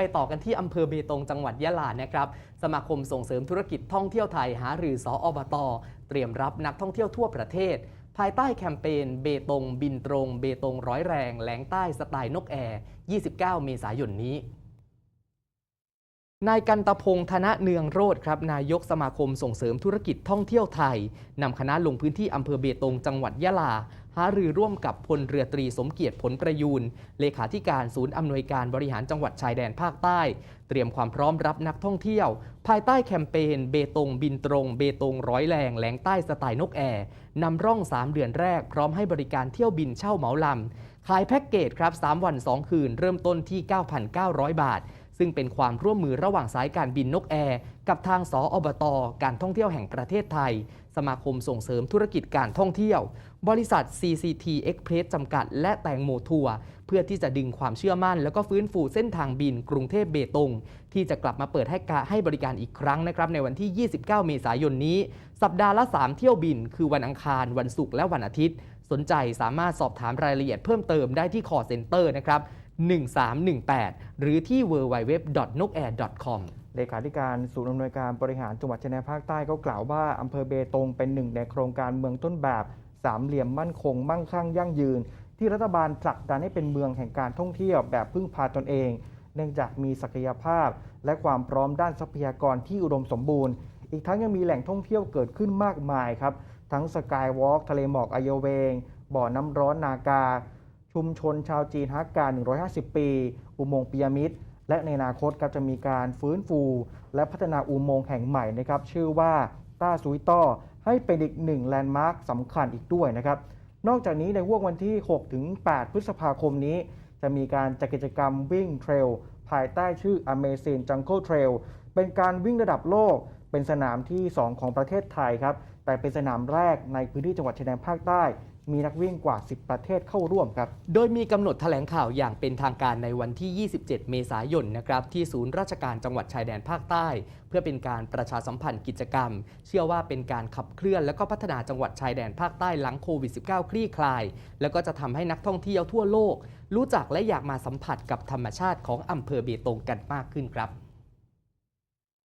ไปต่อกันที่อำเภอเบตงจังหวัดยะลานะครับ สมาคมส่งเสริมธุรกิจท่องเที่ยวไทยหารือสออบต เตรียมรับนักท่องเที่ยวทั่วประเทศ ภายใต้แคมเปญเบตง บินตรง เบตงร้อยแรงแหลงใต้สไตล์นกแอร์ 29 เมษายนนี้ นายกันตพงษ์ธนเนืองโรธครับนายกสมาคมส่งเสริมธุรกิจท่องเที่ยวไทยนำคณะลงพื้นที่อำเภอเบตงจังหวัดยะลา หารือร่วมกับพลเรือตรีสมเกียรติผลประยูนเลขาธิการศูนย์อำนวยการบริหารจังหวัดชายแดนภาคใต้ เตรียมความพร้อมรับนักท่องเที่ยว ภายใต้แคมเปญเบตงบินตรง เบตงร้อยแรงแหลงใต้สไตล์นกแอร์นำร่อง 3 เดือนแรกพร้อมให้บริการเที่ยวบินเช่าเหมาลำขายแพ็กเกจครับ3วัน 2 คืน เริ่มต้นที่ 9,900 บาท ซึ่งเป็นความร่วมมือระหว่างสายการบินนกแอร์กับทางสออบตการท่องเที่ยวแห่งประเทศไทย สมาคมส่งเสริมธุรกิจการท่องเที่ยว บริษัท CCT Express จำกัด และแตงโมทัวร์เพื่อที่จะดึงความเชื่อมั่น แล้วก็ฟื้นฟูเส้นทางบินกรุงเทพเบตง ที่จะกลับมาเปิดให้การให้บริการอีกครั้งนะครับในวันที่ 29 เมษายนนี้ สัปดาห์ละ 3 เที่ยวบิน คือวันอังคาร วันศุกร์และวันอาทิตย์ สนใจสามารถสอบถามรายละเอียดเพิ่มเติมได้ที่ call center นะครับ 1318 หรือที่ www.nokair.com เลขาธิการศูนย์อำนวยการบริหารจังหวัดชายแดนภาคใต้ก็กล่าวว่าอำเภอเบตงเป็นหนึ่งในโครงการเมืองต้นแบบสามเหลี่ยมมั่นคง มั่งคั่งยั่งยืน ที่รัฐบาลผลักดันให้เป็นเมืองแห่งการท่องเที่ยวแบบพึ่งพาตนเอง เนื่องจากมีศักยภาพ และความพร้อมด้านทรัพยากรที่อุดมสมบูรณ์ อีกทั้งยังมีแหล่งท่องเที่ยวเกิดขึ้นมากมายครับ ทั้งสกายวอล์กทะเลหมอกอโยเวง บ่อน้ำร้อนนากา ชุมชนชาวจีนฮักการ 150 ปี อุโมงค์ปียมิตรและในอนาคตครับจะมีการฟื้นฟู และพัฒนาอุโมงค์แห่งใหม่นะครับชื่อว่าต้าซุยต้อให้เป็นอีกหนึ่งแลนด์มาร์คสำคัญอีกด้วยนะครับนอกจากนี้ในห่วงวันที่ 6 ถึง 8 พฤษภาคมนี้ จะมีการจัดกิจกรรมวิ่งเทรลภายใต้ชื่อ Amazing Jungle Trail เป็นการวิ่งระดับโลก เป็นสนามที่ 2 ของประเทศไทยครับ แต่เป็นสนามแรกในพื้นที่จังหวัดชายแดนภาคใต้ มีนักวิ่งกว่า 10 ประเทศเข้าร่วมครับ โดยมีกำหนดแถลงข่าวอย่างเป็นทางการในวันที่ 27 เมษายนนะครับที่ศูนย์ราชการจังหวัดชายแดนภาคใต้ เพื่อเป็นการประชาสัมพันธ์กิจกรรม เชื่อว่าเป็นการขับเคลื่อน และก็พัฒนาจังหวัดชายแดนภาคใต้หลังโควิด -19 คลี่คลาย แล้วก็จะทำให้นักท่องเที่ยวทั่วโลก รู้จักและอยากมาสัมผัสกับธรรมชาติของอำเภอเบตงกันมากขึ้นครับ